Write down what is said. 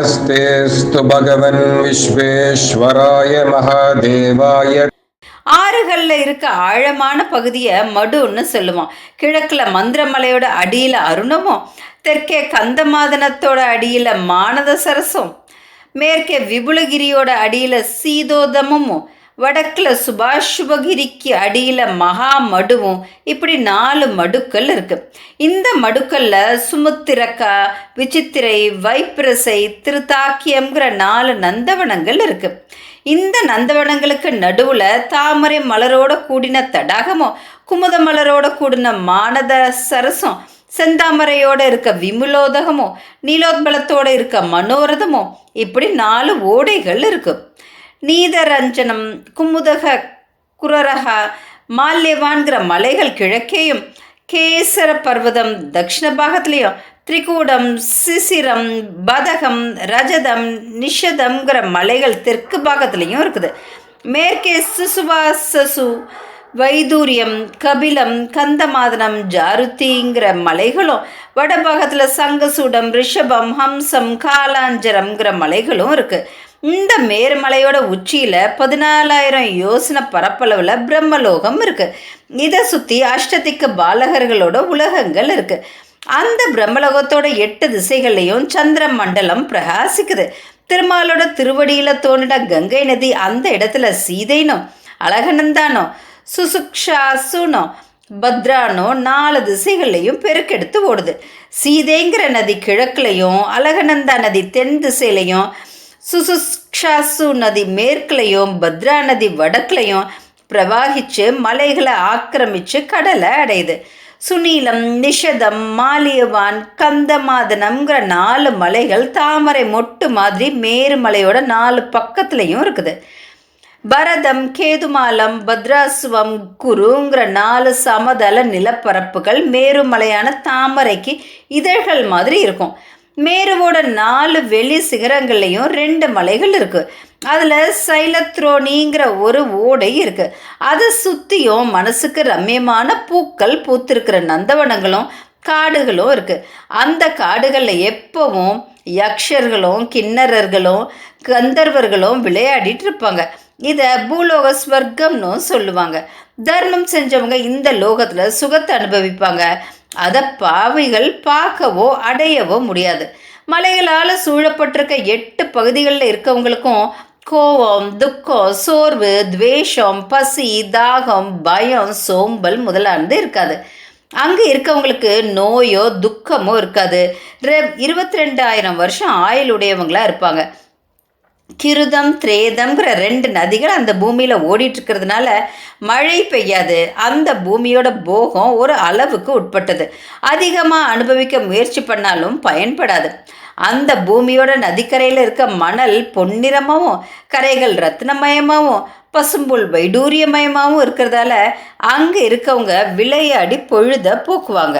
நமஸ்தேஸ்து பகவன் விஸ்வேஸ்வராய மகாதேவாய ஆறுகளில் இருக்க ஆழமான பகுதிய மடுன்னு சொல்லுவான் கிழக்குல மந்திரமலையோட அடியில அருணமும் தெற்கே கந்தமாதனத்தோட அடியில மானத சரசும் மேற்கே விபுலகிரியோட அடியில சீதோதமும் வடக்கில் சுபாஷுபகிரிக்கு அடியில் மகா மடுவும். இப்படி நாலு மடுக்கள் இருக்கு. இந்த மடுக்கல்ல சுமுத்திரக்கா விசித்திரை வைப்பிரசை திருத்தாக்கியம்ங்கிற நாலு நந்தவனங்கள் இருக்கு. இந்த நந்தவனங்களுக்கு நடுவில் தாமரை மலரோட கூடின தடாகமும் குமுத மலரோட கூடின மானத சரசும் செந்தாமரையோட இருக்க விமுலோதகமும் நீலோத்பலத்தோட இருக்க மனோரதமும் இப்படி நாலு ஓடைகள் இருக்குது நீதரஞ்சனம் குமுதக குரரக மால்யவான்கிற மலைகள் கிழக்கேயும் கேசர பர்வதம் தக்ஷிண பாகத்துலேயும் திரிகூடம் சிசிரம் பதகம் ரஜதம் நிஷதம்ங்கிற மலைகள் தெற்கு பாகத்துலேயும் இருக்குது. மேற்கே சிசுவாசசு வைதூரியம் கபிலம் கந்தமாதனம் ஜாருத்திங்கிற மலைகளும் வடபாகத்தில் சங்கசூடம் ரிஷபம் ஹம்சம் காலாஞ்சரம்ங்கிற மலைகளும் இருக்குது இந்த மேருமலையோட உச்சியில் பதினாலாயிரம் யோசனை பரப்பளவில் பிரம்மலோகம் இருக்குது இதை சுற்றி அஷ்டதிக்கு பாலகர்களோட உலகங்கள் இருக்குது அந்த பிரம்மலோகத்தோட எட்டு திசைகள்லையும் சந்திர மண்டலம் பிரகாசிக்குது. திருமாலோட திருவடியில் தோன்றின கங்கை நதி அந்த இடத்துல சீதைனோ அழகனந்தானோ சுசுக்ஷாசுனோ பத்ரானோ நாலு திசைகள்லையும் பெருக்கெடுத்து ஓடுது. சீதைங்கிற நதி கிழக்குலையும் அழகனந்தா நதி தென் திசையிலையும் சுசுக்ஷாசு நதி மேற்குலையும் பத்ரா நதி வடக்குலையும் பிரவாகிச்சு மலைகளை ஆக்கிரமிச்சு கடலை அடையுது. சுனீலம் நிஷதம் மாலியவான் கந்தமாதனம்ங்கிற நாலு மலைகள் தாமரை மொட்டு மாதிரி மேருமலையோட நாலு பக்கத்துலையும் இருக்குது. பரதம் கேதுமாலம் பத்ராசுவம் குருங்கிற நாலு சமதள நிலப்பரப்புகள் மேருமலையான தாமரைக்கு இதழ்கள் மாதிரி இருக்கும். மேருவோட நாலு வெளி சிகரங்கள்லையும் ரெண்டு மலைகள் இருக்குது அதில் சைலத்ரோனிங்கிற ஒரு ஓடை இருக்குது அதை சுற்றியும் மனசுக்கு ரம்யமான பூக்கள் பூத்திருக்கிற நந்தவனங்களும் காடுகளும் இருக்குது அந்த காடுகளில் எப்பவும் யக்ஷர்களும் கிண்ணறர்களும் கந்தர்வர்களும் விளையாடிட்டு இருப்பாங்க. இதை பூலோக ஸ்வர்க்கம்னு சொல்லுவாங்க. தர்மம் செஞ்சவங்க இந்த லோகத்தில் சுகத்தை அனுபவிப்பாங்க. அதை பாவைகள் பார்க்கவோ அடையவோ முடியாது. மலைகளால் சூழப்பட்டிருக்க எட்டு பகுதிகளில் இருக்கவங்களுக்கும் கோபம் துக்கம் சோர்வு துவேஷம் பசி தாகம் பயம் சோம்பல் முதலானது இருக்காது. அங்கே இருக்கவங்களுக்கு நோயோ துக்கமோ இருக்காது. ரெ இருபத்தி ரெண்டாயிரம் வருஷம் ஆயுள் உடையவங்களாக இருப்பாங்க. கிருதம் திரேதம்ங்கிற ரெண்டு நதிகள் அந்த பூமியில் ஓடிட்டுருக்கிறதுனால மழை பெய்யாது. அந்த பூமியோட போகம் ஒரு அளவுக்கு உட்பட்டது. அதிகமாக அனுபவிக்க முயற்சி பண்ணாலும் பயன்படாது. அந்த பூமியோட நதிக்கரையில் இருக்க மணல் பொன்னிறமாகவும் கரைகள் ரத்னமயமாகவும் பசும்புல் வைடூரியமயமாகவும் இருக்கிறதால அங்கே இருக்கவங்க விளையாடி பொழுத போக்குவாங்க.